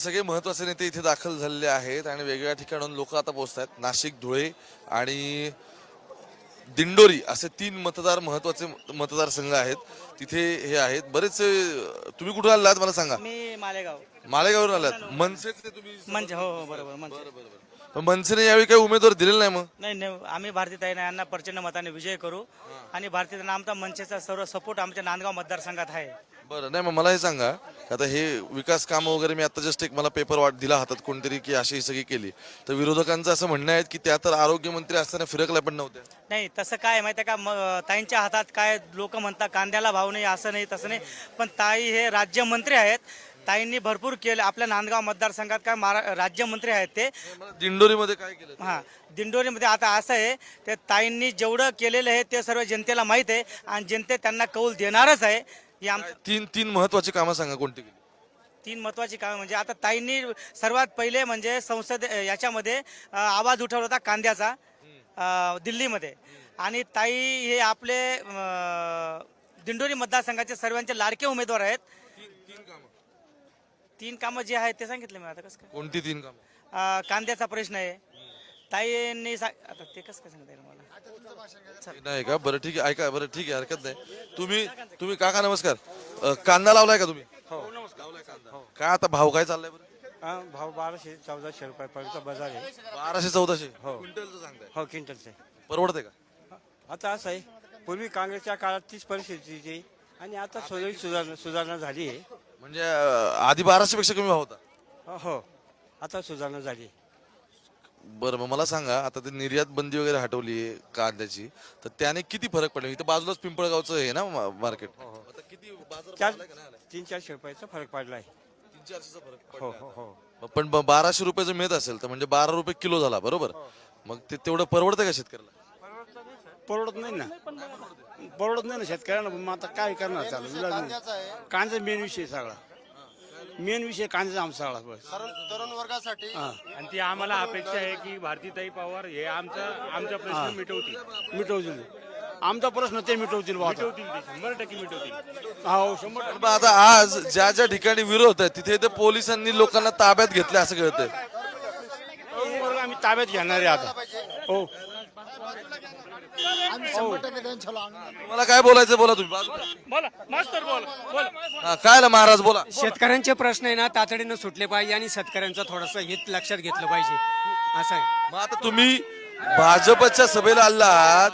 सगळे महत्त्वाचे नेते इथे दाखल झालेले आहेत आणि वेगवेगळ्या ठिकाणाहून लोक आता पोहोचत आहेत नाशिक धुळे आणि दिंडोरी असे तीन मतदार महत्त्वाचे मतदारसंघ आहेत. तिथे हे आहेत. बरेचसे तुम्ही कुठून आलात मला सांगा. मी मालेगाव. मालेगावरून आलात. मनसेचे तुम्ही म्हणजे हो हो बरोबर पण मनसेने यावेळी काही उमेदवार दिलेला नाही मग? नाही नाही आम्ही भारतीताईंना यांना प्रचंड मताने विजय करू. आणि भारतीताईंना आमचा मनसेचा सर्व सपोर्ट आमच्या नांदगाव मतदारसंघात आहे. बरं नाही मग मला हे सांगा आता हे विकास कामं वगैरे मी आता जस्ट एक मला पेपर वाट दिला हातात कोणतरी की अशी ही सगळी केली. तर विरोधकांचं असं म्हणणं आहे की त्या तर आरोग्यमंत्री असताना फिरकल्या पण नव्हत्या. नाही तसं काय माहिती आहे का? म- ताईंच्या हातात काय लोक म्हणतात कांद्याला भाव नाही असं नाही तसं नाही. पण ताई हे राज्यमंत्री आहेत. ताईंनी भरपूर केलं. आपल्या नांदगाव मतदारसंघात काय महारा राज्यमंत्री आहेत ते. दिंडोरीमध्ये काय केलं? हां दिंडोरीमध्ये आता असं आहे ते ताईंनी जेवढं केलेलं आहे ते सर्व जनतेला माहीत आहे आणि जनते त्यांना कौल देणारच आहे. ही आम तीन तीन महत्वाची कामं सांगा कोणती केली? तीन महत्वाची कामे म्हणजे आता ताईंनी सर्वात पहिले म्हणजे संसद याच्यामध्ये अ, आवाज उठवला होता कांद्याचा अ, दिल्लीमध्ये. आणि ताई हे आपले अ, दिंडोरी मतदारसंघाचे सर्वांचे लाडके उमेदवार आहेत. तीन कामं. जे आहेत ते सांगितले मी आता कसं काय? कोणती तीन कामं? अ, कांद्याचा प्रश्न आहे. ताईंनी सांग आता ते कसं काय सांगता येईल मला? नाही का? बरं ठीक आहे. ऐका बरं ठीक आहे. हरकत नाही. तुम्ही तुम्ही काका नमस्कार. अ, कांदा लावलाय का तुम्ही? लावलाय कांदा. काय आता भाव काय चाललाय बरं? हा, भाव बाराशे चौदाशे रुपयापर्यंत बाजार आहे. बाराशे चौदाशे? क्विंटलचं सांगताय. हो क्विंटलचे परवडते का? आता असं आहे. पूर्वी काँग्रेसच्या काळात तीच परिस्थिती होती आणि आता सुधारणा सुधारणा झाली आहे. म्हणजे अ, आधी बाराशे पेक्षा कमी भाव होता. हो आता सुधारणा झाली बरं मग मला सांगा आता ते निर्यात बंदी वगैरे हटवली कांद्याची तर त्याने किती फरक पडला? इथं बाजूलाच पिंपळगावचं आहे ना मा- मार्केट. आता किती बाजार चार भाव आलाय का नाही आलाय? तीन चारशे रुपयाचा फरक पडला आहे तीन चारशेचा फरक हो पडला. हो हो. पण ब- बाराशे रुपयाचं मिळत असेल तर म्हणजे बारा रुपये किलो झाला बरोबर? मग ते तेवढं परवडतं का शेतकऱ्याला? परवडत नाही ना. परवडत नाही ना शेतकऱ्यांना मग आता काय करणार त्याला? इलाज नाही. कांदा मेन विषय सगळा. मेन विषय कांद्याचा आमचा सगळा बस. तरुण वर्गासाठी आणि ती आम्हाला अपेक्षा आहे की भारतीताई पवार हे आमचा आमचा प्रश्न मिटवतील. मिटवतील. आमचा प्रश्न ते मिटवतील आता. मिटवतील ते शंभर टक्के मिटवतील. हो शंभर पण आता आज ज्या ज्या ठिकाणी विरोध आहे तिथे ते पोलिसांनी लोकांना ताब्यात घेतले असं कळतंय. तरुण वर्ग आम्ही ताब्यात घेणार आहे आता. हो. तुम्हाला काय बोलायचं बोला तुम्ही. बाजूला. बोला मास्तर बोल बोल. हा, काय ला महाराज बोला. शेतकऱ्यांचे प्रश्न आहे ना तातडीनं सुटले पाहिजे आणि शेतकऱ्यांचं थोडंसं हित लक्षात घेतलं पाहिजे. असं आहे. मग आता तुम्ही भाजपच्या सभेला आलात.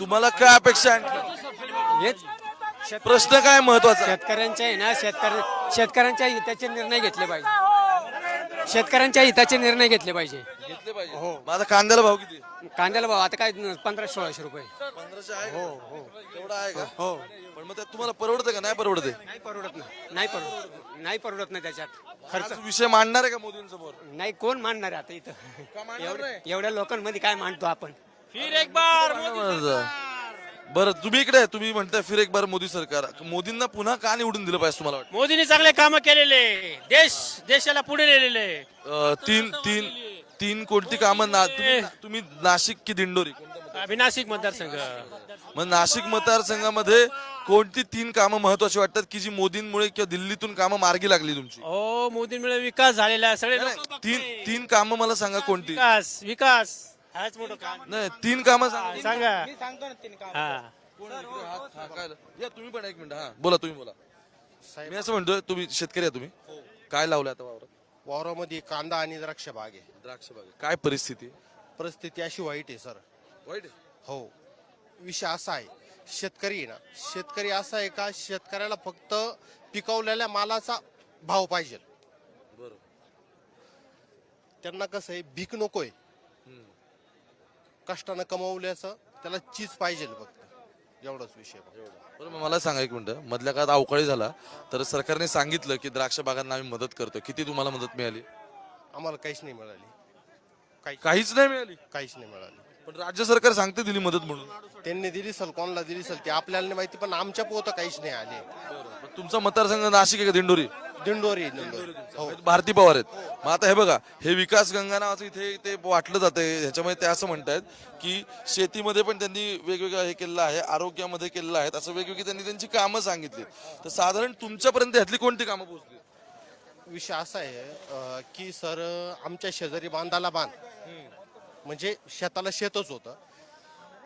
तुम्हाला काय अपेक्षा आहे? हेच शेत- प्रश्न काय महत्त्वाचा? शेतकऱ्यांच्या आहे ना शेतकऱ्या शेतकऱ्यांच्या हिताचे निर्णय घेतले पाहिजे. शेतकऱ्यांच्या हिताचे निर्णय घेतले पाहिजे. घेतले पाहिजे. मग आता कांद्याला भाव किती कांद्याला भाव आता काय पंधरा सोळाशे रुपये. पंधराशे आहे हो हो. तेवढा आहे का? हो. पण मग त्यात तुम्हाला परवडतं का? नाही परवडते नाही परवडत नाही नाही परवडत. नाही परवडत नाही त्याच्यात. खर्च. विषय मांडणार आहे का मोदींसमोर? नाही कोण मांडणार आहे आता इथं? एवढ्या एवढ्या लोकांमध्ये काय मांडतो आपण? बरं तुम्ही इकडे आहे. तुम्ही म्हणताय फिर एक बार मोदी सरकार. मोदींना पुन्हा का निवडून दिलं पाहिजे तुम्हाला वाटतं? मोदींनी चांगले काम केलेले. देश देशाला पुढे नेलेले. अं, तीन तीन तीन कोणती कामं ना तुम्ही तुम्ही नाशिक की दिंडोरी? कोणतं मतदार? आम्ही नाशिक मतदारसंघ. मग नाशिक मतदारसंघामध्ये कोणती तीन कामं महत्वाची वाटतात की जी मोदींमुळे किंवा दिल्लीतून कामं मार्गी लागली तुमची? हो मोदींमुळे विकास झालेला आहे. सगळे लोकं तीन. तीन कामं मला सांगा कोणती? विकास विकास. हाच मोठं काम नाही तीन कामं सांगा. सांगा. मी सांगतो ना तीन काम. हा. हा, काय या तुम्ही पण एक मिनिट हा. बोला तुम्ही बोला. मी असं म्हणतोय तुम्ही शेतकरी आहे तुम्ही. काय लावलं आता वावरात? वावरामध्ये कांदा आणि द्राक्ष बाग आहे. द्राक्ष बाग काय परिस्थिती? परिस्थिती अशी वाईट आहे सर. वाईट हो. विषय असा आहे शेतकरी आहे ना. शेतकरी असा आहे का शेतकऱ्याला फक्त पिकवलेल्या मालाचा भाव पाहिजे. बरोबर त्यांना कसं आहे भीक नकोय. कष्टानं कमवल्याचं त्याला चीज पाहिजे फक्त. एवढाच विषय आहे. बरं मग मला सांगा एक मिनिट. मधल्या काळात अवकाळी झाला तर सरकारने सांगितलं की द्राक्ष बागांना आम्ही मदत करतो किती तुम्हाला मदत मिळाली? आम्हाला काहीच नाही मिळाली. काही काहीच नाही मिळाली? काहीच नाही मिळाली. पण राज्य सरकार सांगते दिली मदत म्हणून. त्यांनी दिली सल कोणाला दिली सल ते आपल्याला नाही माहिती पण आमच्या पोत काहीच नाही आले. मग तुमचा मतदारसंघ नाशिक आहे का दिंडोरी? दिंडोरी दिंडोरी हो भारती पवार आहेत. मग आता हे बघा हे विकास गंगा नावाचं इथे ते वाटलं जातंय ह्याच्यामध्ये ते असं म्हणतायत की शेतीमध्ये पण त्यांनी वेगवेगळं हे केलेलं आहे आरोग्यामध्ये केलेलं आहे. असं वेगवेगळी त्यांनी त्यांची कामं सांगितली. तर साधारण तुमच्यापर्यंत ह्यातली कोणती कामं पोहोचली? विषय असा आहे की सर आमच्या शेजारी बांधाला बांध. म्हणजे शेताला शेतच होतं.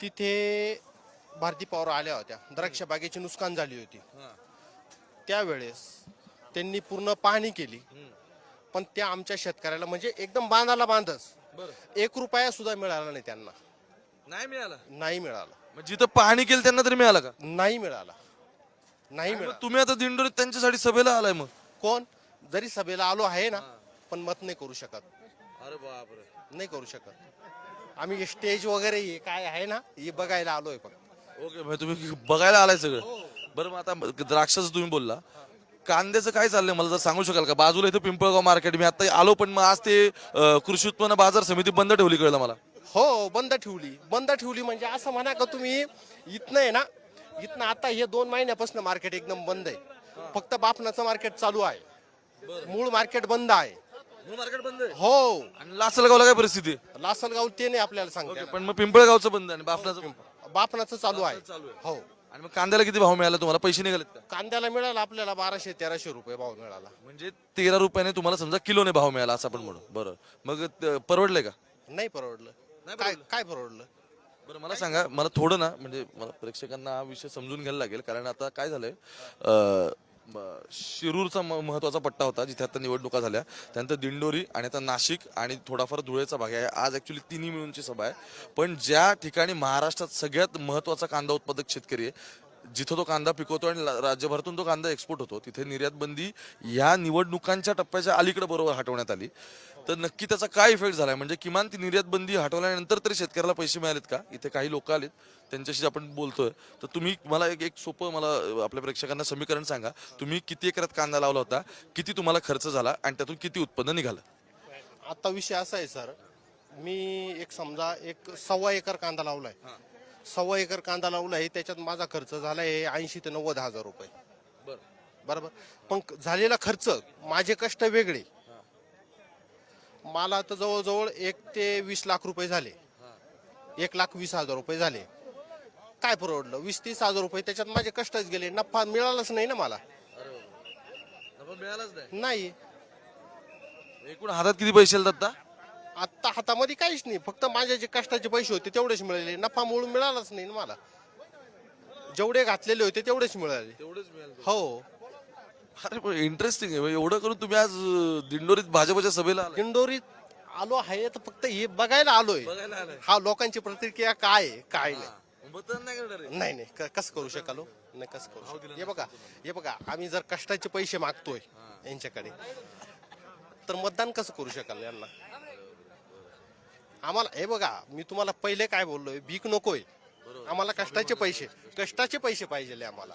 तिथे भारती पवार आल्या होत्या. द्राक्ष बागेची नुकसान झाली होती. त्यावेळेस त्यांनी पूर्ण पाहणी केली. पण त्या आमच्या शेतकऱ्याला म्हणजे एकदम बांधाला बांधच. एक रुपया सुद्धा मिळाला नाही त्यांना. नाही मिळाला? नाही मिळाला. मग जिथं पाहणी केली त्यांना तरी मिळाला का? नाही मिळाला. नाही मग मिळाला. तुम्ही आता दिंडोरीत त्यांच्यासाठी सभेला आलाय मग. कोण? जरी सभेला आलो आहे ना पण मत नाही करू शकत. अरे बापरे. नाही करू शकत. आम्ही स्टेज वगैरे हे काय आहे ना हे बघायला आलोय फक्त. ओके म्हणजे तुम्ही बघायला आलाय सगळं. बरं मग आता द्राक्षाचं तुम्ही बोलला. कांद्याचं काय चाललंय मला जर सांगू शकाल का? बाजूला इथं पिंपळगाव मार्केट मी आता आलो पण मग आज ते अं, कृषी उत्पन्न बाजार समिती बंद ठेवली कळलं मला. हो बंद ठेवली. बंद ठेवली म्हणजे असं म्हणा का तुम्ही इथनं आहे ना इथनं आता हे दोन महिन्यापासून मार्केट एकदम बंद आहे. फक्त बापनाचं मार्केट चालू आहे. मूळ मार्केट बंद आहे. मार्केट बंद आहे? हो. आणि लासलगावला काय परिस्थिती? आहे? लासलगाव ते नाही आपल्याला सांगते पण मग पिंपळगावचं बंद आहे आणि बापनाचं चालू आहे. चालू आहे. हो. आणि मग कांद्याला किती भाव मिळाला तुम्हाला? पैसे निघालेत का? कांद्याला मिळाला आपल्याला बाराशे तेराशे रुपये भाव मिळाला. म्हणजे तेरा रुपयाने तुम्हाला समजा किलोने भाव मिळाला असं आपण म्हणू. बरं. मग त- परवडलंय का? नाही परवडलं. काय काय परवडलं? बरं मला सांगा मला थोडं ना म्हणजे मला प्रेक्षकांना हा विषय समजून घ्यायला लागेल. कारण आता काय झालंय अं, शिरूरचा म- महत्त्वाचा पट्टा होता जिथे आता निवडणुका झाल्या. त्यानंतर दिंडोरी आणि आता नाशिक आणि थोडाफार धुळेचा भाग आहे. आज ऍक्च्युली तिन्ही मिळूनची सभा आहे. पण ज्या ठिकाणी महाराष्ट्रात सगळ्यात महत्त्वाचा कांदा उत्पादक शेतकरी आहे जिथं तो कांदा पिकवतो आणि राज्यभरातून तो कांदा एक्सपोर्ट होतो तिथे निर्यात बंदी या निवडणुकांच्या टप्प्याच्या अलीकडे बरोबर हटवण्यात आली. तर नक्की त्याचा काय इफेक्ट झालाय? म्हणजे किमान ती निर्यात बंदी हटवल्यानंतर तरी शेतकऱ्याला पैसे मिळालेत का? इथे काही लोक आलेत त्यांच्याशी आपण बोलतोय. तर तुम्ही मला एक एक सोपं मला आपल्या प्रेक्षकांना समीकरण सांगा. तुम्ही किती एकरात कांदा लावला होता? किती तुम्हाला खर्च झाला? आणि त्यातून किती उत्पन्न निघालं? आता विषय असा आहे सर. मी एक समजा एक सव्वा एकर कांदा लावलाय. सव्वा एकर कांदा लावलाय त्याच्यात माझा खर्च झालाय ऐंशी ते नव्वद हजार रुपये. बरोबर? पण झालेला खर्च माझे कष्ट वेगळे. मला तर जवळजवळ एक ते वीस लाख रुपये झाले. एक लाख वीस हजार रुपये झाले. काय परवडलं? वीस तीस हजार रुपये. त्याच्यात माझे कष्टच गेले. नफा मिळालाच नाही ना मला. मिळालंच नाही? एकूण हातात किती पैसे आता आत्ता हातामध्ये काहीच नाही. फक्त माझे जे कष्टाचे पैसे होते तेवढेच मिळाले. नफा म्हणून मिळालाच नाही ना मला. जेवढे घातलेले होते तेवढेच मिळाले. तेवढेच मिळाले. हो. अरे पण इंटरेस्टिंग आहे. म्हणजे एवढं करून तुम्ही आज दिंडोरीत भाजपच्या सभेला आलाय. दिंडोरीत आलो आहे तर फक्त हे बघायला आलोय. बघायला आलाय. हा लोकांची प्रतिक्रिया काय आहे काय नाही. मतदान नाही करणार आहे. नाही नाही क- कसं करू शकालो? नाही कसं करू शकाल हे बघा हे बघा आम्ही जर कष्टाचे पैसे मागतोय यांच्याकडे तर मतदान कसं करू शकाल यांना? आम्हाला हे बघा मी तुम्हाला पहिले काय बोललोय भीक नकोय. आम्हाला कष्टाचे पैसे कष्टाचे पैसे पाहिजे आम्हाला.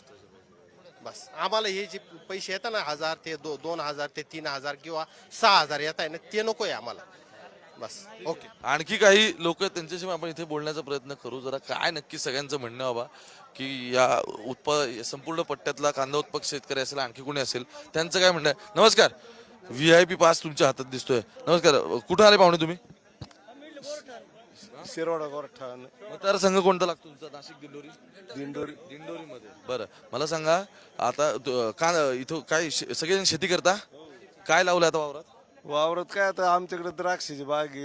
बस. आम्हाला हे जे पैसे येतात ना हजार ते दो दोन हजार ते तीन हजार किंवा सहा हजार येत आहे ना ते नकोय आम्हाला. बस. ओके. आणखी काही लोक त्यांच्याशी आपण इथे बोलण्याचा प्रयत्न करू. जरा काय नक्की सगळ्यांचं म्हणणं हवा की या उत्पा संपूर्ण पट्ट्यातला कांदा उत्पादक शेतकरी असेल आणखी कोणी असेल त्यांचं काय म्हणणं आहे? नमस्कार. व्ही आय पी पास तुमच्या हातात दिसतोय. नमस्कार. कुठं आले पाहुणे तुम्ही? शिरोडा गोरठाण मतदारसंघ कोणता लागतो तुमचा? नाशिक दिंडोरी? दिंडोरी. दिंडोरी मध्ये बरं. मला सांगा आता त- का इथं काय शे- सगळेजण शेती करता? काय लावलं आता वावरात? वावरात काय आता आमच्याकडे द्राक्षाची बाग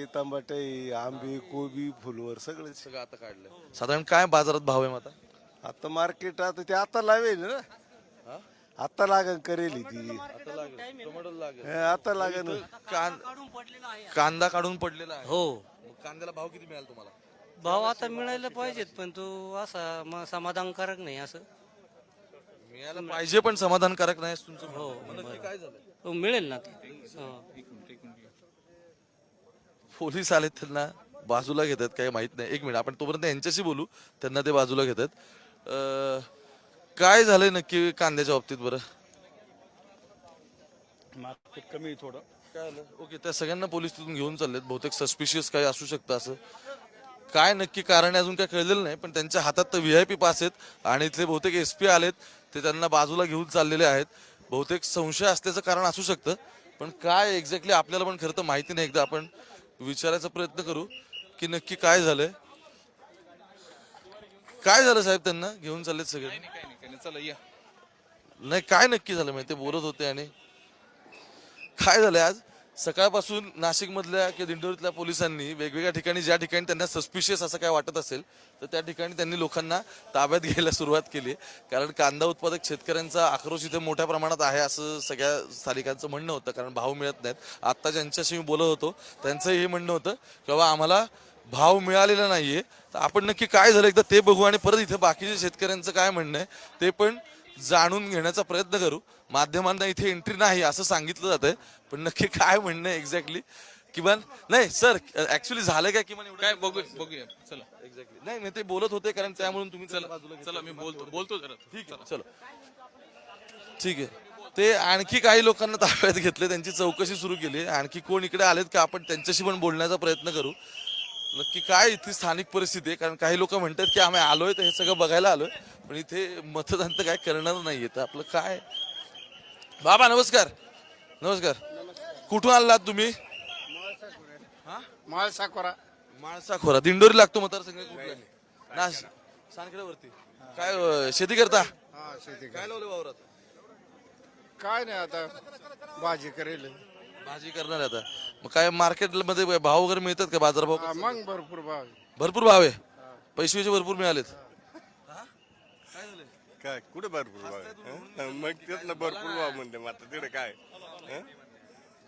आहे आंबे कोबी फुलवर सगळे सगळं आता काढलं साधारण काय बाजारात भाव आहे मग आता? आता मार्केट आता ते आता लावेल ना. आता लागन करेल ती. हे, आता लागन कां- कांदा काढून पडलेला आहे. हो. कांद्याला भाव किती मिळाला तुम्हाला? भाव आता मिळायला पाहिजेत पण तो असा म- समाधानकारक नाही असं. मिळायला पाहिजे पण समाधानकारक नाही असं तुमचं हो काय झालं? हो, मिळेल ना ते. हो. पोलीस आलेत त्यांना बाजूला घेतात काही माहीत नाही. एक मिनिट आपण तोपर्यंत यांच्याशी बोलू त्यांना ते बाजूला घेतात. अं, काय झालंय नक्की कांद्याच्या बाबतीत बरं? मार्केट कमी थोडं. काय आलं ओके त्या सगळ्यांना पोलीस तिथून घेऊन चाललेत. बहुतेक सस्पिशियस काही असू शकतं असं. काय नक्की कारण आहे अजून काय कळलेलं नाही पण त्यांच्या हातात तर व्ही आय पी पास आहेत आणि इथले बहुतेक एस पी आलेत ते त्यांना बाजूला घेऊन चाललेले आहेत. बहुतेक संशय असल्याचं कारण असू शकतं पण काय एक्झॅक्टली आपल्याला पण खरं तर माहिती नाही. एकदा आपण विचारायचा प्रयत्न करू की नक्की काय झालंय. काय झालं साहेब त्यांना? घेऊन चाललेत सगळे. नाही काय नक्की झालं माहिती ते बोलत होते आणि काय झालं आज? सकाळपासून नाशिकमधल्या किंवा दिंडोरीतल्या पोलिसांनी वेगवेगळ्या ठिकाणी ज्या ठिकाणी त्यांना सस्पिशियस असं काय वाटत असेल तर त्या ठिकाणी त्यांनी लोकांना ताब्यात घ्यायला सुरुवात केली कारण कांदा उत्पादक शेतकऱ्यांचा आक्रोश इथे मोठ्या प्रमाणात आहे असं सगळ्या स्थानिकांचं म्हणणं होतं. कारण भाव मिळत नाहीत. आत्ता ज्यांच्याशी मी बोलत होतो त्यांचं हे म्हणणं होतं की बाबा आम्हाला भाव मिळालेला नाहीये. तर आपण नक्की काय झालं? एकदा ते बघू आणि परत इथे बाकीच्या शेतकऱ्यांचं काय म्हणणं आहे ते पण जाणून घेण्याचा प्रयत्न करू. माध्यमांना इथे एंट्री नाही असं सांगितलं जातंय. पण नक्की काय म्हणणं एक्झॅक्टली किमान नाही सर ऍक्च्युली झालं काय किमान काय बघू बघूया. चला. एक्झॅक्टली नाही नाही ते बोलत होते कारण त्यामुळे तुम्ही चला चला मी बोलतो बोलतो जरा. ठीक आहे चलो. ठीक आहे. ते आणखी काही लोकांना ताब्यात घेतले त्यांची चौकशी सुरू केली. आणखी कोण इकडे आलेत का आपण त्यांच्याशी पण बोलण्याचा प्रयत्न करू. नक्की काय इथली स्थानिक परिस्थिती आहे? कारण काही लोक म्हणतात की आम्ही आलोय तर हे सगळं बघायला आलोय. पण इथे मतदान तर काय करणार नाहीये. तर आपलं काय बाबा नमस्कार. नमस्कार. कुठून आलात तुम्ही? साकोरा. माळसा खोरा दिंडोरी लागतो मतदारसंघ कुठला? सानखेड्यावरती काय अं, शेती करता? हा शेती काय लावलं वावरात? काय नाही आता भाजी करेल. भाजी करणार आता. मग काय मार्केटमध्ये भाव वगैरे मिळतात का बाजारभाव? मग भरपूर भाव भरपूर भाव आहे? पैसे भरपूर मिळालेत. काय? कुठे भरपूर भाव आहे? मग त्यातलं भरपूर भाव म्हणते मग आता तिकडे काय? हं?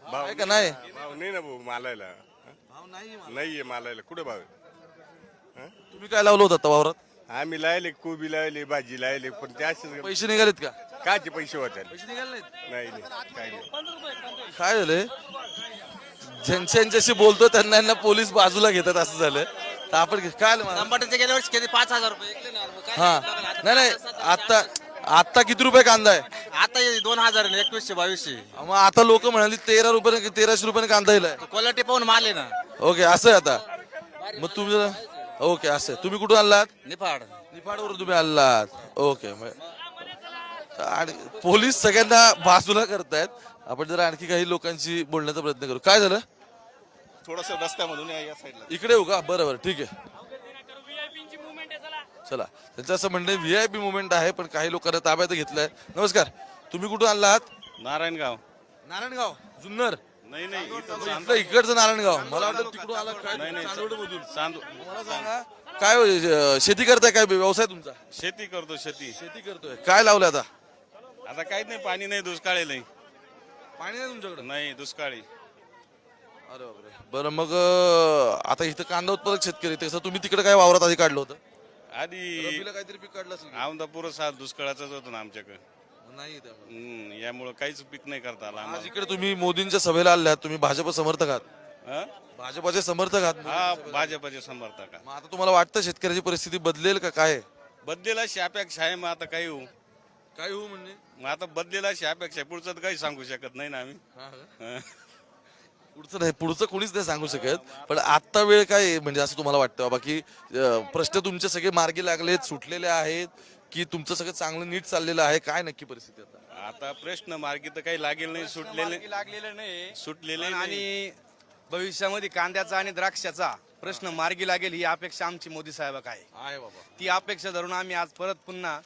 भाव आहे का नाही? भाव नाही ना भाऊ मालायला. हं? नाहीये मालायला कुठे भाव आहे? तुम्ही काय लावलं होतं आता वावरात? आम्ही लायले कोबी लायले भाजी लायले पण ते असेच पैसे निघालेत का? काचे पैसे होते नाही नाही काय नाही. काय झालंय ज्यांच्या ज्यांच्याशी बोलतो त्यांना यांना पोलीस बाजूला घेतात असं झालं. तर आपण काय आलं मला? टमाट्याचे गेल्या वर्षी किती? पाच हजार रुपये. ऐकले ना मग काय हा. नाही नाही आता आता किती रुपये कांदा आहे? आता हे दोन हजार आणि एकवीसशे बावीसशे. मग आता लोक म्हणाली तेरा रुपये तेराशे रुपयाने कांदा दिलाय क्वालिटी पाहून माल आहे ना. ओके असं आहे आता. मग तुम्ही जरा ओके असं आहे. तुम्ही कुठून आलात निफाड. निफाडवरून तुम्ही आलात ओके मग आणि पोलीस सगळ्यांना बाजूला करतायत. आपण जरा आणखी काही लोकांशी बोलण्याचा प्रयत्न करू. काय झालं? थोडस रस्त्यामधून या साईडला इकडे येऊ का? बरं बरं ठीक आहे. चला. त्यांचं असं म्हणणं व्ही आय पी मुवमेंट आहे पण काही लोकांना ताब्यात घेतलंय. नमस्कार. तुम्ही कुठून आलात नारायणगाव. नारायणगाव. जुन्नर. नाही नाही. इथलं इकडचं नारायणगाव. मला वाटतं तिकडून आला काय? चांदवडमधून. चांदू मला सांगा काय अं, शेती करताय काय? व्यवसाय तुमचा? शेती करतो शेती. शेती करतोय. काय लावलं आता? आता काहीच नाही पाणी नाही दुष्काळी नाही. पाणी नाही तुमच्याकडे? नाही दुष्काळी. अरे बापरे. बरं मग अं, आता इथं कांदा उत्पादक शेतकरी तसं तुम्ही तिकडे काय वावरात आधी काढलं होतं? आधी रब्बीला काहीतरी पीक काढलं असेल की? पुरं साल दुष्काळाचाच होतं ना आमच्याकडे नाही त्यामुळे. हम्म, यामुळं काहीच पीक नाही करता आलं आज आम्हाला इकडे तुम्ही मोदींच्या सभेला आल्यात तुम्ही भाजप समर्थक आहात हं? भाजपाचे समर्थक आहात हा भाजपाचे समर्थक आहे. मग आता तुम्हाला वाटतं शेतकऱ्याची परिस्थिती बदलेल का काय बदलेला अपेक्षा आहे मग आता काही होऊ काय होऊ म्हणजे मग आता बदलेला अपेक्षा आहे पुढचं तर काही सांगू शकत नाही ना आम्ही हं. पुढचं नाही पुढचं कोणीच नाही सांगू शकत पण आत्ता वेळ काय? म्हणजे असं तुम्हाला वाटतं बाबा की अं, प्रश्न तुमचे सगळे मार्गी लागलेत सुटलेले आहेत की तुमचं सगळं चांगलं नीट चाललेलं आहे काय नक्की परिस्थिती आता आता प्रश्न मार्गी तर काही लागेल नाही सुटलेले लागलेलं नाही सुटलेले पण. आणि भविष्यामध्ये कांद्याचा आणि द्राक्षाचा प्रश्न मार्गी लागेल ही अपेक्षा आमची मोदी साहेबाक आहे आहे बाबा ती अपेक्षा धरून आम्ही आज परत पुन्हा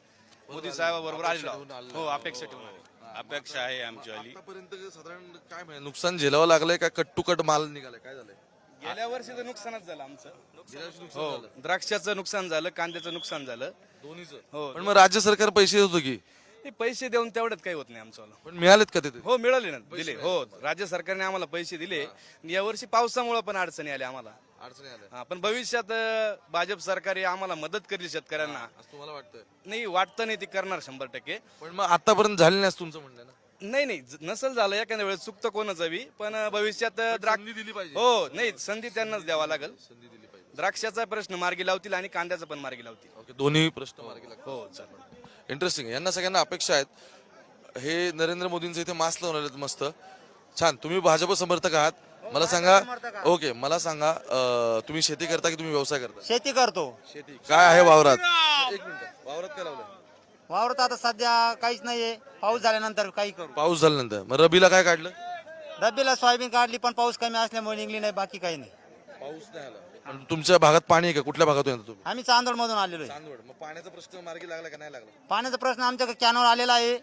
मोदी साहेबाबरोबर आलेलो आहोत. हो अपेक्षा ठेवून आलेलो. अपेक्षा आहे आमच्यावाली आतापर्यंत साधारण काय म्हणजे नुकसान झेलावं लागलंय का कट टू कट माल निघालाय? काय झालंय? गेल्या वर्षीचं नुकसानच झालं आमचं. गेल्या वर्षी नुकसान हो झालं. द्राक्षाचं नुकसान झालं कांद्याचं नुकसान झालं. दोन्हीचं. हो. पण मग राज्य सरकार पैसे देत होतं की? ते पैसे देऊन तेवढ्यात काही होत नाही आमचं पण मिळालेत का ते हो मिळाले ना दिले. हो राज्य सरकारने आम्हाला पैसे दिले. आणि यावर्षी पावसामुळे पण अडचणी आल्या आम्हाला. अडचणी आल्या. हा, पण भविष्यात अं, भाजप सरकार हे आम्हाला मदत करेल शेतकऱ्यांना. असं तुम्हाला वाटतंय? नाही वाटतं नाही ती करणार शंभर टक्के. पण मग आतापर्यंत झाले नाही असं तुमचं म्हणणं आहे ना? नाही नाही ज- नसेल झालं एखाद्या वेळेस चुकतं कोणाचं बी पण अं, भविष्यात अं, द्राक्ष संधी दिली पाहिजे. हो नाही संधी त्यांनाच द्यावा लागेल. संधी दिली पाहिजे. द्राक्षाचा प्रश्न मार्गी लावतील आणि कांद्याचा पण मार्गी लावतील. ओके दोन्ही प्रश्न मार्गी लागतात हो चालेल. इंटरेस्टिंग यांना सगळ्यांना अपेक्षा आहेत. हे नरेंद्र मोदींचे इथे मास्क लावून आलेत मस्त. छान तुम्ही भाजप समर्थक आहात. मला सांगा ओके मला सांगा अं, तुम्ही शेती करता की तुम्ही व्यवसाय करता? शेती करतो. शेती. काय आहे वावरात? एक मिनिट. वावरात काय लावलं वावरत आता सध्या काहीच नाहीये. पाऊस झाल्यानंतर काही करू. पाऊस झाल्यानंतर. मग रबीला काय काढलं? रब्बीला सोयाबीन काढली पण पाऊस कमी असल्यामुळे निघली नाही बाकी काही नाही. पाऊस नाही आला. पण तुमच्या भागात पाणी आहे का? कुठल्या भागातून येतं तुम्ही? आम्ही चांदोड मधून आलेलो आहे. चांदवड. मग पाण्याचा प्रश्न मार्गी लागला का नाही लागला? पाण्याचा प्रश्न आमच्या कॅनवर आलेला आहे.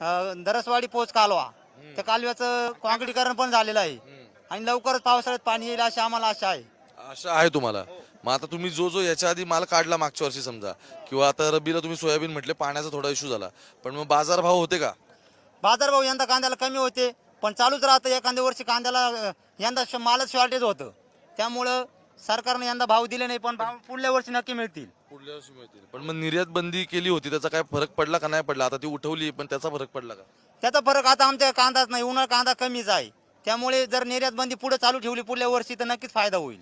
अं, दरसवाडी पोच कालवा. त्या कालव्याचं कॉन्क्रीटीकरण पण झालेलं आहे. आणि लवकरच पावसाळ्यात पाणी येईल अशी आम्हाला आशा आहे. आशा आहे तुम्हाला. मग आता तुम्ही जो जो याच्या आधी माल काढला मागच्या वर्षी समजा किंवा आता रब्बीला तुम्ही सोयाबीन म्हटले पाण्याचा थोडा इश्यू झाला. पण मग बाजारभाव होते का? बाजारभाव यंदा कांद्याला कमी होते पण चालूच राहतं. एखाद्या वर्षी कांद्याला अं, यंदा श- मालच शॉर्टेज होतं. त्यामुळं सरकारने यंदा भाव दिले नाही पण भाव पुढल्या वर्षी नक्की मिळतील. पुढल्या वर्षी मिळतील. पण मग निर्यात बंदी केली होती त्याचा काय फरक पडला का? नाही पडला. आता ती उठवली पण त्याचा फरक पडला का? त्याचा फरक आता आमच्या कांदाच नाही. उन्हाळा कांदा कमीच आहे त्यामुळे जर निर्यात बंदी पुढे चालू ठेवली पुढल्या वर्षी तर नक्कीच फायदा होईल.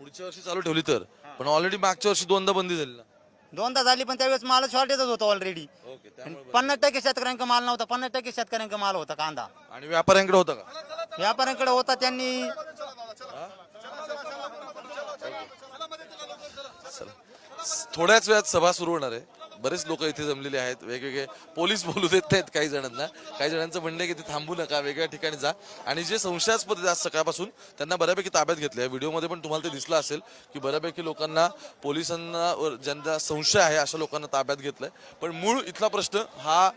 पुढच्या वर्षी चालू ठेवली तर? पण ऑलरेडी मागच्या वर्षी दोनदा बंदी झाली ना. दोनदा झाली पण त्यावेळेस माल शॉर्टेजच होतं ऑलरेडी ओके त्यामुळे पन्नास टक्के शेतकऱ्यांका माल नव्हता पन्नास टक्के शेतकऱ्यांका माल होता कांदा. आणि व्यापाऱ्यांकडे होता का? व्यापाऱ्यांकडे होता त्यांनी थोड्याच वेळात सभा सुरू होणार आहे. बरेच लोक इथे जमलेले आहेत वेगवेगळे पोलीस बोलू देत नाहीत काही जणांना. काही जणांचं म्हणणं आहे की ते थांबू नका वेगळ्या ठिकाणी जा. आणि जे संशयास्पद आज सकाळपासून त्यांना बऱ्यापैकी ताब्यात घेतलं आहे. व्हिडिओमध्ये पण तुम्हाला ते दिसलं असेल की बऱ्यापैकी लोकांना पोलिसांना वर ज्यांना संशय आहे अशा लोकांना ताब्यात घेतलंय. पण मूळ इथला प्रश्न हा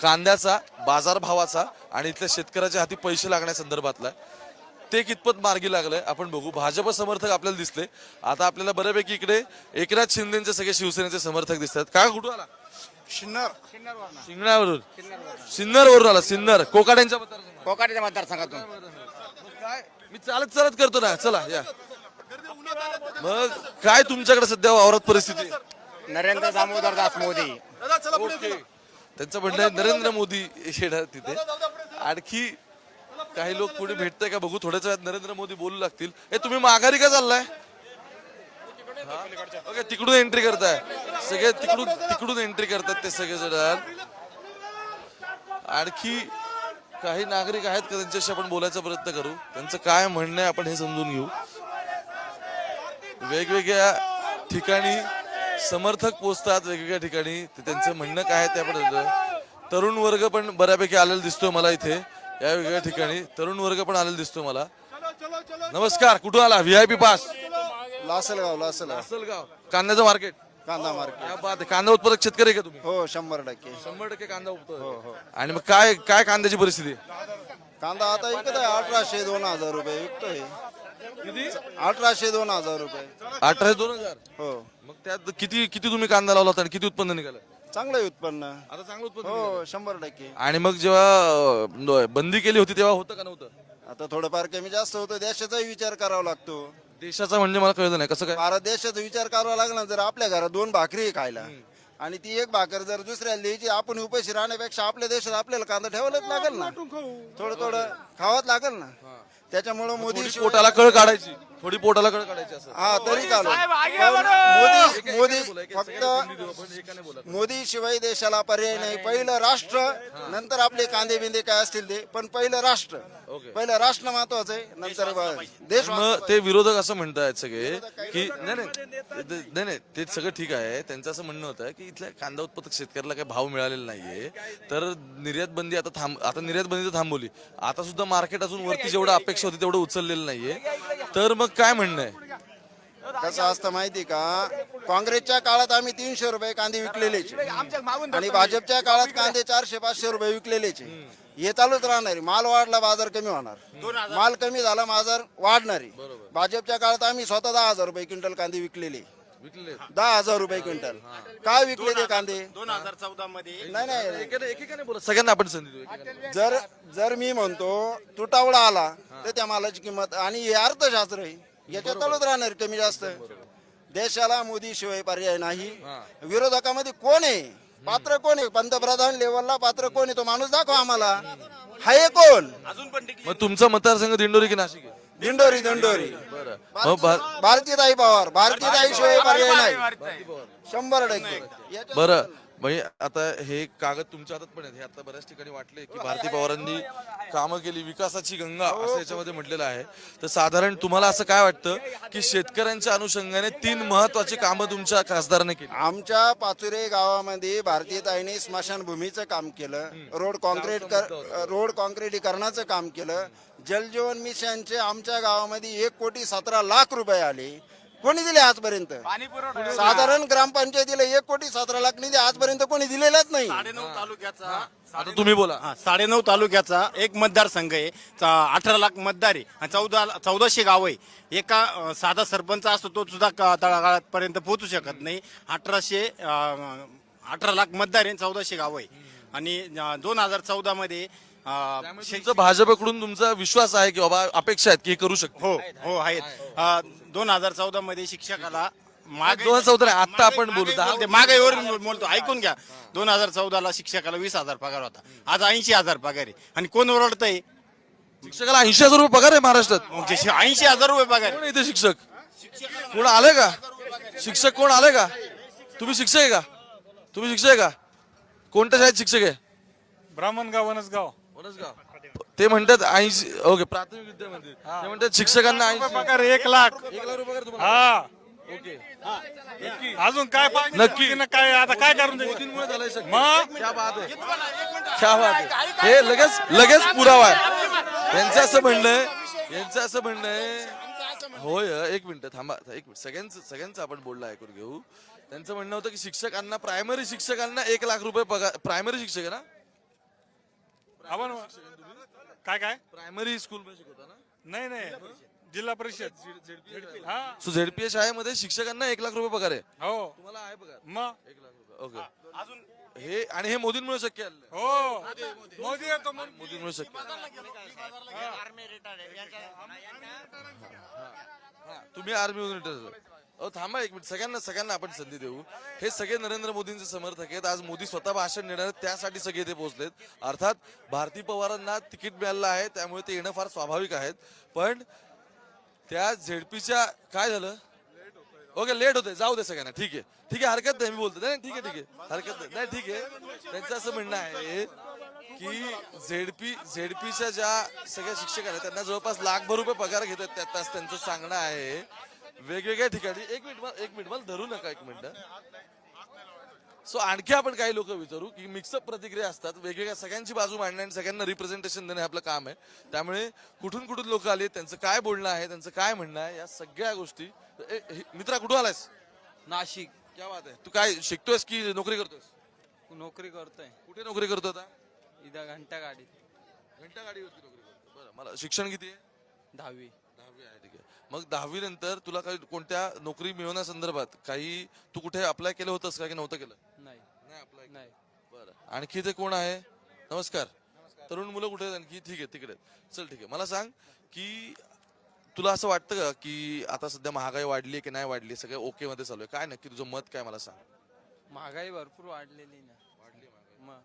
कांद्याचा बाजारभावाचा आणि इथल्या शेतकऱ्याच्या हाती पैसे लागण्यासंदर्भातला आहे. ते कितपत मार्गी लागलंय आपण बघू. भाजप समर्थक आपल्याला दिसले. आता आपल्याला बऱ्यापैकी इकडे एकनाथ शिंदेचे सगळे शिवसेनेचे समर्थक दिसतात. का कुठून आला? शिन्नर. शिंगणावरून सिन्नर वरून आला. सिन्नर कोकाड्यांच्या. कोकाटीच्या मतदारसंघातून काय? मी चालत चालत करतो ना. चला या. मग काय तुमच्याकडे सध्या वावरात परिस्थिती आहे? नरेंद्र दामोदर दास मोदी. त्यांचं म्हणणं आहे नरेंद्र मोदी येणार तिथे. आणखी काही लोक पुढे भेटतंय का बघू? थोड्याच वेळात नरेंद्र मोदी बोलू लागतील. ए तुम्ही माघारी का चाललाय? ओके तिकडून एंट्री करताय. सगळे तिकडून तिकडून एंट्री करतात ते सगळे जण आणखी काही नागरिक आहेत का त्यांच्याशी आपण बोलायचा प्रयत्न करू? त्यांचं काय म्हणणं आहे आपण हे समजून घेऊ. वेगवेगळ्या ठिकाणी समर्थक पोचतात वेगवेगळ्या ठिकाणी. ते त्यांचं म्हणणं काय आहे आपण तरुण वर्ग पण बऱ्यापैकी आलेला दिसतोय मला इथे. या वेगवेगळ्या ठिकाणी तरुण वर्ग पण आलेला दिसतोय मला. नमस्कार कुठून आला? VIP pass. लासलगाव लासलगाव. लासलगाव. कांद्याचं मार्केट कांदा मार्केट या बात आहे. कांदा उत्पादक शेतकरी आहे का तुम्ही? हो शंभर टक्के. शंभर टक्के कांदा उत्पादक आणि मग काय काय कांद्याची परिस्थिती आहे? कांदा आता विकत आहे अठराशे दोन हजार रुपये विकतोय. किती? अठराशे दोन हजार रुपये. अठराशे दोन हजार? हो. मग त्यात किती किती तुम्ही कांदा लावला होता आणि किती उत्पन्न निघालं? चांगलं आहे उत्पन्न. आता चांगलं उत्पन्न हो शंभर टक्के. आणि मग जेव्हा अं, बंदी केली होती तेव्हा होतं का नव्हतं? आता थोडंफार कमी जास्त होतं. देशाचाही विचार करावा लागतो. देशाचा म्हणजे मला कळलं नाही. कसं काय? भारत देशाचा विचार करावा लागला जर आपल्या घरात दोन भाकरी आहे खायला आणि ती एक भाकर जर दुसऱ्याला द्यायची आपण उपाशी राहण्यापेक्षा आपल्या देशात आपल्याला कांदा ठेवायलाच लागेल ना. थोडं थोडं खावाच लागेल ना. त्याच्यामुळे मोदी पोटाला कळ काढायची. थोडी पोटाला काढायची असं हा तरी चालू मोदी मोदी फक्त मोदी शिवाय देशाला पर्याय नाही पहिलं राष्ट्र नंतर आपले कांदे बिंदे काय असतील ते पण पहिलं राष्ट्र पहिलं राष्ट्र महत्वाचं आहे नंतर देश मग ते विरोधक असं म्हणतायत सगळे की नाही नाही ते- नाही नाही ते सगळं ठीक आहे त्यांचं असं म्हणणं होतं की इथल्या कांदा उत्पादक शेतकऱ्याला काही भाव मिळालेला नाहीये तर निर्यात बंदी आता थांब आता निर्यात बंदी तर थांबवली आता सुद्धा मार्केट अजून वरती जेवढं अपेक्षा होती तेवढं उचललेलं नाहीये तर मग काय म्हणणं आहे? कसं असतं माहिती का? काँग्रेसच्या काळात आम्ही तीनशे रुपये कांदे विकलेलेच. आणि भाजपच्या काळात कांदे चारशे पाचशे रुपये विकलेलेच. हे चालूच राहणार. माल वाढला बाजार कमी होणार. माल कमी झाला बाजार वाढणार. आहे. भाजपच्या काळात आम्ही स्वतः दहा हजार रुपये क्विंटल कांदे विकलेले. विकले दहा हजार रुपये क्विंटल. काय विकले ते कांदे? दोन हजार चौदा मध्ये. नाही नाही. एकेकाने एकेकाने बोला. सगळ्यांना आपण संधी देऊ एकेकाने. जर जर मी म्हणतो तुटावडा आला तर त्या मालाची किंमत आणि हे अर्थशास्त्र आहे. याच्यात चालूच राहणार कमी जास्त. देशाला मोदी शिवाय पर्याय नाही. विरोधकामध्ये कोण आहे? पात्र कोण आहे? पंतप्रधान लेवलला पात्र कोण आहे? तो माणूस दाखवा आम्हाला. हाय कोण? मग तुमचा मतदारसंघ दिंडोरी की नाशिक आहे? दिंडोरी दिंडोरी. बरं. मग भा- भारतीताई पवार भारतीताई शिवाय पर्याय नाही. शंभर टक्के. बरं. म्हणजे आता हे कागद तुमच्या हातात पण आहेत. हे आता बऱ्याच ठिकाणी वाटले की भारती पवारांनी कामं केली विकासाची गंगा असं याच्यामध्ये म्हटलेलं आहे. तर साधारण तुम्हाला असं काय वाटतं की शेतकऱ्यांच्या अनुषंगाने तीन महत्वाची कामं तुमच्या खासदाराने केली? आमच्या पाचुरे गावामध्ये भारतीयताईने स्मशानभूमीचं काम केलं. रोड कॉन्क्रीट कर रोड कॉन्क्रीटीकरणाचं काम केलं. जलजीवन मिशनचे आमच्या गावामध्ये एक कोटी सतरा लाख रुपये आले. कोणी दिले आजपर्यंत? साधारण ग्रामपंचायतीला एक कोटी सतरा लाख निधी आजपर्यंत कोणी दिलेलाच नाही. साडेनऊ तालुक्याचा आता तुम्ही बोला. हा, साडेनऊ तालुक्याचा एक मतदारसंघ आहे. चा- अठरा लाख मतदार आहे. आणि चौदा चौदाशे गाव आहे. एका अं, साधा सरपंच असतो तो सुद्धा क- तळागाळापर्यंत पोहोचू शकत नाही. अठराशे अं, अठरा लाख मतदार आहे चौदाशे गाव आहे. आणि दोन हजार चौदा मध्ये अं, त्यामुळे तुमचं भाजपकडून तुमचा विश्वास आहे की बाबा अपेक्षा आहेत की हे करू शकतो हो हो आहेत. दोन हजार चौदा मध्ये शिक्षकाला मागे दोन हजार चौदा आता आपण बोलू दहा बोलते मागाईवरून बोलतो ऐकून घ्या. दोन हजार चौदाला शिक्षकाला वीस हजार पगार होता. आज ऐंशी हजार पगार आहे. आणि कोण ओरडतंय? शिक्षकाला ऐंशी हजार रुपये पगार आहे महाराष्ट्रात. ऐंशी हजार रुपये पगार कोण आहे इथे शिक्षक? कोण आले का? शिक्षक कोण आले का? तुम्ही शिक्षक आहे का? तुम्ही शिक्षक आहे का? कोणत्या शाळेत शिक्षक आहे? ब्राह्मणगाव वनसगाव. वनसगाव. ते म्हणतात ऐंशी ओके प्राथमिक विद्यामध्ये. ते म्हणतात शिक्षकांना ऐंशी. पगार एक लाख. एक लाख रुपये पगार तुम्हाला. हा. ओके. अजून काय पाहिजे? नक्की. काय आता काय करून? मोदींमुळे झालंय. मग? क्या बात आहे. क्या बात आहे. हे लगेच लगेच पुरावा आहे. यांचं असं म्हणणं आहे यांचं असं म्हणणं आहे. होय एक मिनिट थांबा एक मिनिट. सगळ्यांचं सगळ्यांचं आपण बोलणं ऐकून घेऊ. त्यांचं म्हणणं होतं की शिक्षकांना प्रायमरी शिक्षकांना एक लाख रुपये पगार प्रायमरी शिक्षक आहे ना? आपण काय काय? प्रायमरी स्कूल मध्ये शिकवता ना? नाही नाही. जिल्हा परिषद. हा. सो झेडपीए शाळेमध्ये शिक्षकांना एक लाख रुपये पगार आहे. हो. तुम्हाला आहे पगार? मग एक लाख रुपये. ओके हे आणि हे मोदींमुळे शक्य आहे. हो. मोदी येतो मग. मोदींमुळे शक्य आहे. हा, तुम्ही आर्मी मधून रिटायर झाला. अहो थांबा एक मिनिट. सगळ्यांना सगळ्यांना आपण संधी देऊ. हे सगळे नरेंद्र मोदींचे समर्थक आहेत. आज मोदी स्वतः भाषण देणार आहेत. त्यासाठी सगळे ते पोहोचलेत. अर्थात भारती पवारांना तिकीट मिळालं आहे. त्यामुळे ते येणं फार स्वाभाविक आहेत. पण त्या झेडपीच्या काय झालं? ओके लेट होते जाऊ दे सगळ्यांना. ठीक आहे. ठीक आहे हरकत नाही. मी बोलतो नाही ठीक आहे ठीक आहे. हरकत नाही. नाही ठीक आहे. त्यांचं असं म्हणणं आहे की झेडपी झेडपीच्या ज्या सगळ्या शिक्षक आहेत त्यांना जवळपास लाखभर रुपये पगार घेतात त्यात त्यांचं सांगणं आहे वेगवेगळ्या ठिकाणी. एक मिनिट एक मिनिट मला धरू नका एक मिनिट. सो आणखी आपण काही लोक विचारू की मिक्सअप प्रतिक्रिया असतात. वेगवेगळ्या सगळ्यांची बाजू मांडणे आणि सगळ्यांना रिप्रेझेंटेशन देणे आपलं काम आहे. त्यामुळे कुठून कुठून लोक आले त्यांचं काय बोलणं आहे त्यांचं काय म्हणणं आहे या सगळ्या गोष्टी हे- मित्रा कुठून आलायस? नाशिक. क्या बात आहे. तू काय शिकतोयस की नोकरी करतोयस? नोकरी करतोय. कुठे नोकरी करतो आता? इथं घंटा गाडीत घंटा गाडीवरती नोकरी करतो बरं मला शिक्षण किती आहे? दहावी. दहावी आहे ठीक आहे. मग दहावी नंतर तुला काही कोणत्या नोकरी मिळवण्यासंदर्भात काही तू कुठे अप्लाय केलं होतंस का की नव्हतं केलं? नाही. नाही अप्लाय नाही. बरं. आणखी ते कोण आहे? नमस्कार. तरुण मुलं कुठे आहेत? आणखी ठीक आहे तिकडे. चल ठीक आहे. मला सांग की तुला असं वाटतं का की आता सध्या महागाई वाढली की नाही वाढली सगळं ओके मध्ये चालू आहे. काय नक्की तुझं मत काय मला सांग. महागाई भरपूर वाढलेली ना. मग?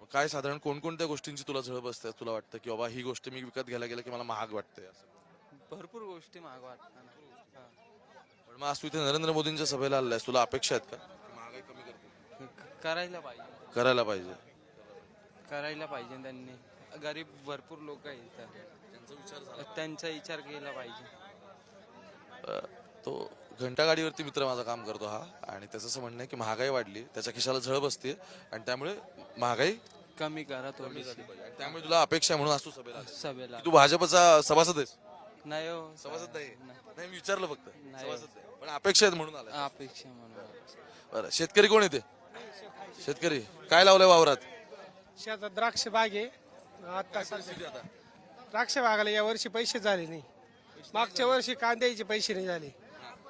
मग काय साधारण कोणकोणत्या गोष्टींची तुला झळ बसते? तुला वाटतं की बाबा ही गोष्ट मी विकत घ्यायला गेलं की मला महाग वाटते असं? भरपूर गोष्टी महाग वाटतात ना. हा. पण मग आज तू इथे नरेंद्र मोदींच्या सभेला आलायस तुला अपेक्षा आहेत का? की महागाई कमी करतील क- करायला पाहिजे. करायला पाहिजे. करायला पाहिजे त्यांनी. गरीब भरपूर लोक आहेत. त्यांचा विचार केला पाहिजे. अ, तो घंटा गाडीवरती मित्र माझा काम करतो हा. आणि त्याचं असं म्हणणं आहे की महागाई वाढली त्याच्या खिशाला झळ बसते आणि त्यामुळे महागाई कमी करा थोडीशी. आणि त्यामुळे तुला अपेक्षा आहे म्हणून आज तू सभेला. सभेला. तू भाजपचा सभासद आहेस. नाही हो सभासद नाही. नाही. मी विचारलं फक्त. नाही. सभासद नाही. पण अपेक्षा आहेत म्हणून अपेक्षा म्हणून बरं शेतकरी कोण येते? शेतकरी. काय लावलंय वावरात? शेतात द्राक्ष बाग आहे. आता द्राक्ष बागाला या वर्षी पैसे झाले नाही. मागच्या वर्षी कांद्याचे पैसे नाही झाले.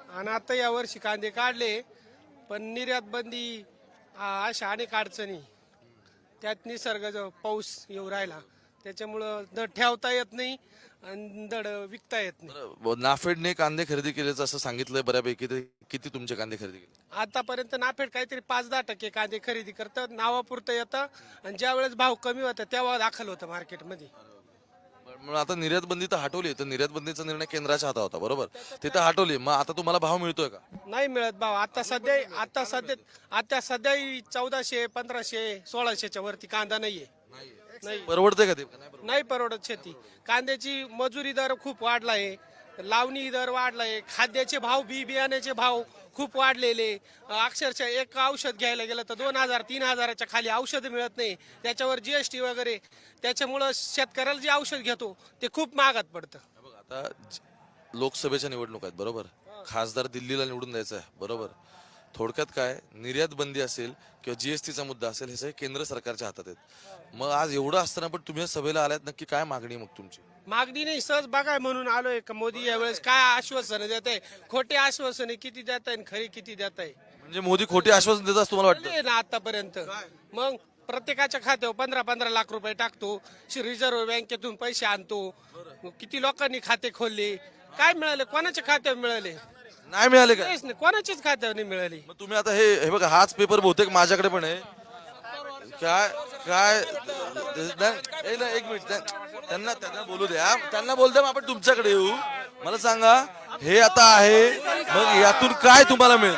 आणि आता या वर्षी कांदे काढले पण निर्यात बंदी आ, अशा अनेक अडचणी. त्यात निसर्ग जो पाऊस येऊ राहिला त्याच्यामुळं दड ठेवता येत नाही. आणि दड विकता येत नाही. बरं, नाफेडने कांदे खरेदी केल्याचं असं सांगितलंय बऱ्यापैकी. किती तुमचे कांदे खरेदी केले? आतापर्यंत नाफेड काहीतरी पाच दहा टक्के कांदे खरेदी करतात नावापुरतं येतं आणि ज्या वेळेस भाव कमी होता तेव्हा दाखल होतं मार्केटमध्ये. बरं, मग आता निर्यात बंदी तर हटवली तर निर्यात बंदीचा निर्णय केंद्राच्या हातात होता बरोबर? ते तर हटवली मग आता तुम्हाला भाव मिळतोय का? नाही मिळत भाव. आता सध्या आता सध्या आता सध्या चौदाशे पंधराशे सोळाशेच्या वरती कांदा नाहीये. नाही. परवडतंय का ते? नाही परवडत शेती. कांद्याची मजुरी दर खूप वाढला आहे लावणी दर वाढलाय. खाद्याचे भाव बी बियाण्याचे भाव खूप वाढलेले. अक्षरशः एक औषध घ्यायला गेलं तर दोन हजार तीन हजाराच्या खाली औषध मिळत नाही. त्याच्यावर जीएसटी वगैरे त्याच्यामुळं शेतकऱ्याला जे औषध घेतो ते खूप महागात पडतं. बघ, आता ज- लोकसभेच्या निवडणूक आहेत बरोबर? खासदार दिल्लीला निवडून द्यायचं आहे बरोबर? थोडक्यात काय निर्यात बंदी असेल किंवा जीएसटीचा मुद्दा असेल हे सगळे केंद्र सरकारच्या हातात आहेत. मग आज एवढं असताना पण तुम्ही या सभेला आलात नक्की काय मागणी आहे मग तुमची? मागणी नाही सहज बघाय म्हणून आलोय का मोदी यावेळेस काय आश्वासन देत आहे खोटे आश्वासन खिती देत आहे खरी किती देत आहे? म्हणजे मोदी खोटे आश्वासन देतात असं तुम्हाला वाटतं. ना आतापर्यंत. मग प्रत्येकाच्या खात्यावर पंधरा पंधरा लाख रुपये टाकतो रिझर्व्ह बँकेतून पैसे आणतो. किती लोकांनी खाते खोलले? काय मिळाले? कोणाच्या खात्यावर मिळाले? नाही मिळाले का काहीच नाही कोणाच्याच खात्यावर नाही मिळाली. मग तुम्ही आता हे हे बघा हाच पेपर बहुतेक माझ्याकडे पण आहे. काय काय? नाही, एक मिनिट त्या- त्यांना त्यांना बोलू द्या. त्यांना बोलतो आपण तुमच्याकडे येऊ. मला सांगा हे आता आहे मग यातून काय तुम्हाला मिळेल?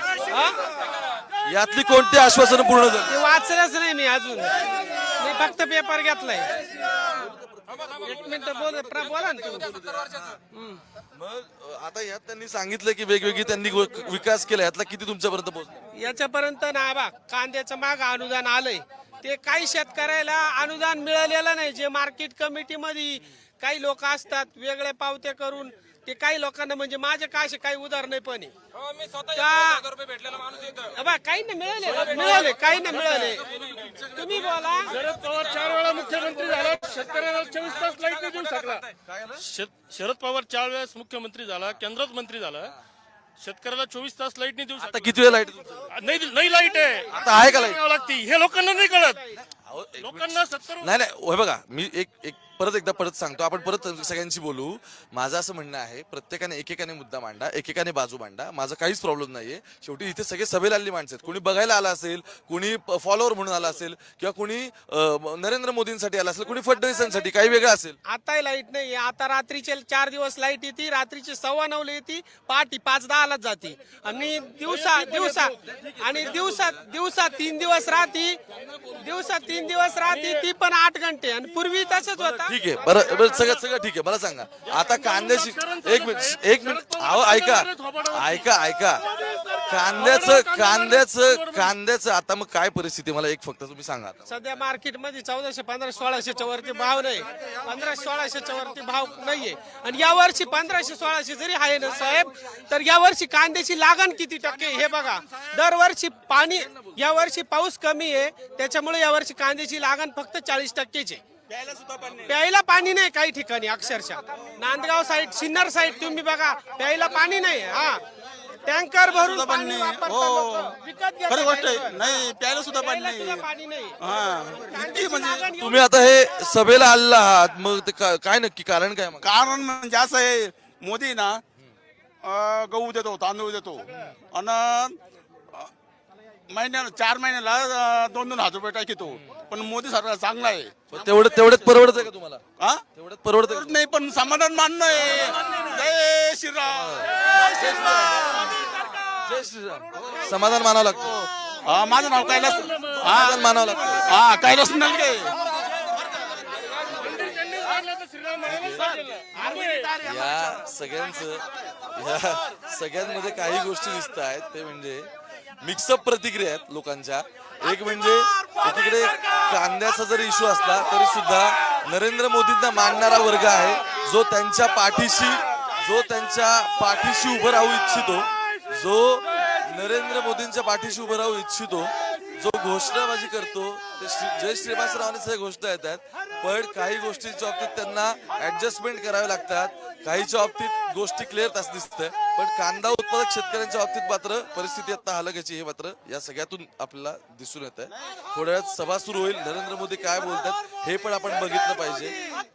यातली कोणती आश्वासनं पूर्ण झाली? ते वाचलंच नाही मी अजून. मी फक्त पेपर घेतलाय. एक मिनिट बोल प्र- बोला ना तुम्ही. मग आता यात त्यांनी सांगितलं की वेगवेगळी त्यांनी गो- विकास केला यातला किती तुमच्यापर्यंत पोहोचला? याच्यापर्यंत ना बा कांद्याचं माग अनुदान आलंय. ते काही शेतकऱ्याला अनुदान मिळालेलं नाही. जे मार्केट कमिटीमध्ये काही लोक असतात वेगळ्या पावत्या करून ते काही लोकांना म्हणजे माझे काय असे काही उदाहरण पण आहे. बा, काही नाही मिळाले मिळाले. काही नाही मिळाले. तुम्ही बोला. शरद पवार चार वेळा मुख्यमंत्री झाला शेतकऱ्याला चोवीस तास लाइट नाही देऊ शकला शेत- शरद पवार चार वेळेस मुख्यमंत्री झाला केंद्रात मंत्री झाला. शेतकऱ्याला चोवीस तास लाइट नाही देऊ आता शकला. किती वेळ लाइट नाही नाही लाइट आहे. आता आहे का लाइट? द्यावं लागते? हे लोकांना नाही कळत. अहो, एक मिनिट. लोकांना सत्तर नाही नाही हे बघा मी एक एक परत एकदा परत सांगतो. आपण परत सगळ्यांशी बोलू. माझं असं म्हणणं आहे प्रत्येकाने एकेकाने मुद्दा मांडा एकेकाने बाजू मांडा. माझा काहीच प्रॉब्लेम नाहीये. शेवटी इथे सगळे सभेला आलेली माणसं आहेत. कोणी बघायला आला असेल कोणी फॉलोअर म्हणून आला असेल किंवा कोणी नरेंद्र मोदींसाठी आला असेल कोणी फडणवीसांसाठी काही वेगळं असेल. आता लाइट नाही आता रात्रीचे चार दिवस लाइट येते रात्रीचे सव्वा नऊला येते पहाटे पाच दहालाच जाते. आणि दिवसा दिवसा आणि दिवसा दिवसा तीन दिवस राहते दिवसा तीन दिवस राहते ती पण आठ घंटे. आणि पूर्वी तसंच होता. ठीक आहे. बरं बरं सगळं सगळं ठीक आहे. मला सांगा. आता कांद्याची एक मिनिट एक मिनिट. अहो ऐका. ऐका ऐका. कांद्याचं कांद्याचं कांद्याचं आता मग काय परिस्थिती मला एक फक्त तुम्ही सांगा सध्या मार्केटमध्ये चौदाशे पंधरा सोळाशेच्या वरती भाव नाही. पंधरा सोळाशेच्या वरती भाव नाहीये. आणि या वर्षी पंधराशे सोळाशे जरी आहे ना साहेब तर या वर्षी कांद्याची लागण किती टक्के हे बघा. दरवर्षी पाणी या वर्षी पाऊस कमी आहे. त्याच्यामुळे या वर्षी कांद्याची लागण फक्त चाळीस टक्केची आहे. प्यायला पाणी नाही. काही ठिकाणी अक्षरशः. नांदगाव साईड सिन्नर साईड तुम्ही बघा प्यायला पाणी नाही हा. टँकर भरून पाणी वापरतात लोकं. विकत घेतात खरी गोष्ट आहे. नाही. प्यायला सुद्धा पाणी प्यायला सुद्धा नाही. पाणी नाही. हा. कांद्याची लागण एवढी- तुम्ही आता हे सभेला आलेला आहात मग ते का- काय नक्की कारण काय मग? कारण म्हणजे असं आहे मोदी ना अं, गहू देतो तांदूळ देतो. आणि महिन्याला चार महिन्याला दोन दोन हजार रुपये टाकीतो पण मोदी सरकार चांगला आहे. तेवढं तेवढ्यात परवडत का तुम्हाला? हा तेवढ्यात परवडत नाही पण समाधान मानणं आहे. जय श्रीराम. जय श्रीराम. जय श्रीराम समाधान मानावं लागतं. हा, माझं नाव कैलास हा. समाधान मानावं लागतं. हा कैलास नलगे. या सगळ्यांचं या सगळ्यांमध्ये काही गोष्टी दिसत आहेत ते म्हणजे मिक्सअप प्रतिक्रिया आहेत लोकांच्या. एक म्हणजे एकीकडे कांद्याचा जरी इश्यू असला तरी सुद्धा नरेंद्र मोदींना मानणारा वर्ग आहे जो त्यांच्या पाठीशी जो त्यांच्या पाठीशी उभं राहू इच्छितो जो नरेंद्र मोदींच्या पाठीशी उभं राहू इच्छितो जो घोषणाबाजी करतो ते श्री- जय श्रीनिवासरावांनी सगळ्या घोषणा येतात पण काही गोष्टींच्या बाबतीत त्यांना ऍडजस्टमेंट करावे लागतात. काहीच्या बाबतीत गोष्टी क्लिअर तास दिसत पण कांदा उत्पादक शेतकऱ्यांच्या बाबतीत मात्र परिस्थिती आता हलकाची हे मात्र या सगळ्यातून आपल्याला दिसून येत आहे थोड्या वेळात सभा सुरू होईल. नरेंद्र मोदी काय बोलतात हे पण आपण बघितलं पाहिजे.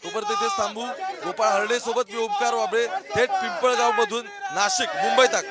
तोपर्यंत इथेच थांबू. गोपाळ हर्डे सोबत मी ओमकार वाबळे थेट पिंपळगाव मधून नाशिक मुंबई तक.